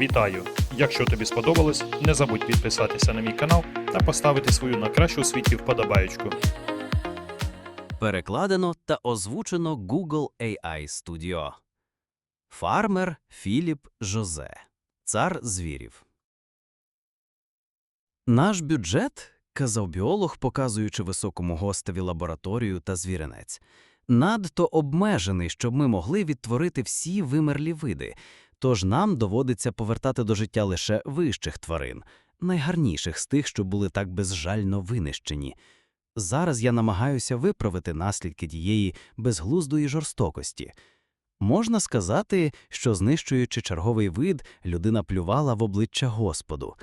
Вітаю! Якщо тобі сподобалось, не забудь підписатися на мій канал та поставити свою на кращу світі вподобаєчку. Перекладено та озвучено Google AI Studio. Фармер Філіп Жозе. Цар звірів. Наш бюджет, казав біолог, показуючи високому гостеві лабораторію та звіринець, надто обмежений, щоб ми могли відтворити всі вимерлі види, тож нам доводиться повертати до життя лише вищих тварин, найгарніших з тих, що були так безжально винищені. Зараз я намагаюся виправити наслідки тієї безглуздої жорстокості. Можна сказати, що, знищуючи черговий вид, людина плювала в обличчя Господу.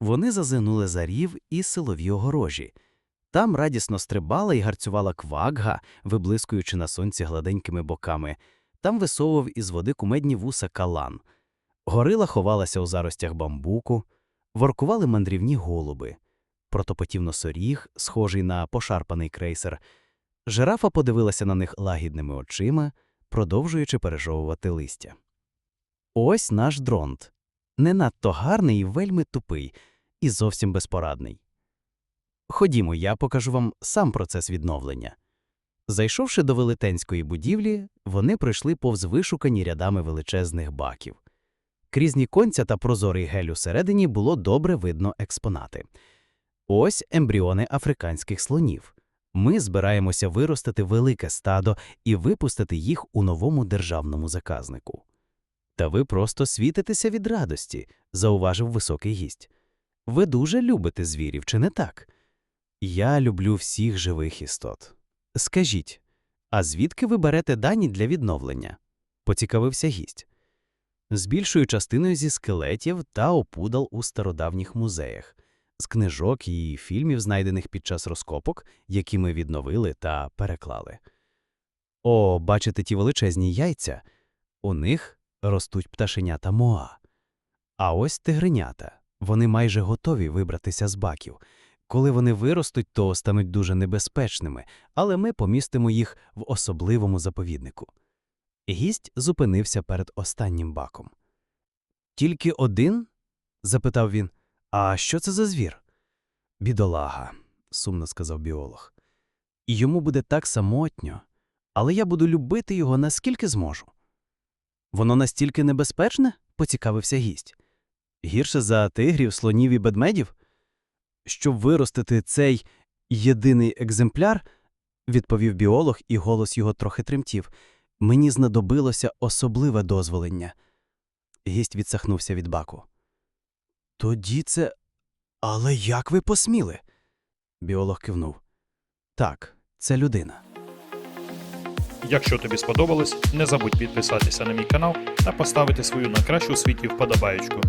Вони зазинули за рів і силові огорожі. Там радісно стрибала і гарцювала квагга, виблискуючи на сонці гладенькими боками. Там висовував із води кумедні вуса калан. Горила ховалася у заростях бамбуку, воркували мандрівні голуби протопотів носоріг, схожий на пошарпаний крейсер. Жирафа подивилася на них лагідними очима, продовжуючи пережовувати листя. Ось наш дронт. Не надто гарний і вельми тупий, і зовсім безпорадний. Ходімо, я покажу вам сам процес відновлення. Зайшовши до велетенської будівлі, вони пройшли повз вишукані рядами величезних баків. Крізь ніконця та прозорий гель усередині було добре видно експонати. Ось ембріони африканських слонів. Ми збираємося виростити велике стадо і випустити їх у новому державному заказнику. Та ви просто світитеся від радості, зауважив високий гість. Ви дуже любите звірів, чи не так? Я люблю всіх живих істот. Скажіть, а звідки ви берете дані для відновлення? поцікавився гість. З більшою частиною зі скелетів та опудал у стародавніх музеях з книжок і фільмів, знайдених під час розкопок, які ми відновили та переклали. О, бачите ті величезні яйця? У них ростуть пташенята Моа. А ось тигренята. Вони майже готові вибратися з баків. Коли вони виростуть, то стануть дуже небезпечними, але ми помістимо їх в особливому заповіднику. Гість зупинився перед останнім баком. Тільки один? запитав він. А що це за звір? Бідолага, сумно сказав біолог. І йому буде так самотньо, але я буду любити його наскільки зможу. Воно настільки небезпечне? поцікавився гість. Гірше за тигрів, слонів і бедмедів? Щоб виростити цей єдиний екземпляр, відповів біолог, і голос його трохи тремтів, мені знадобилося особливе дозволення. Гість відсахнувся від баку. Тоді це. Але як ви посміли? Біолог кивнув. Так, це людина. Якщо тобі сподобалось, не забудь підписатися на мій канал та поставити свою на кращу у світі вподобаєчку.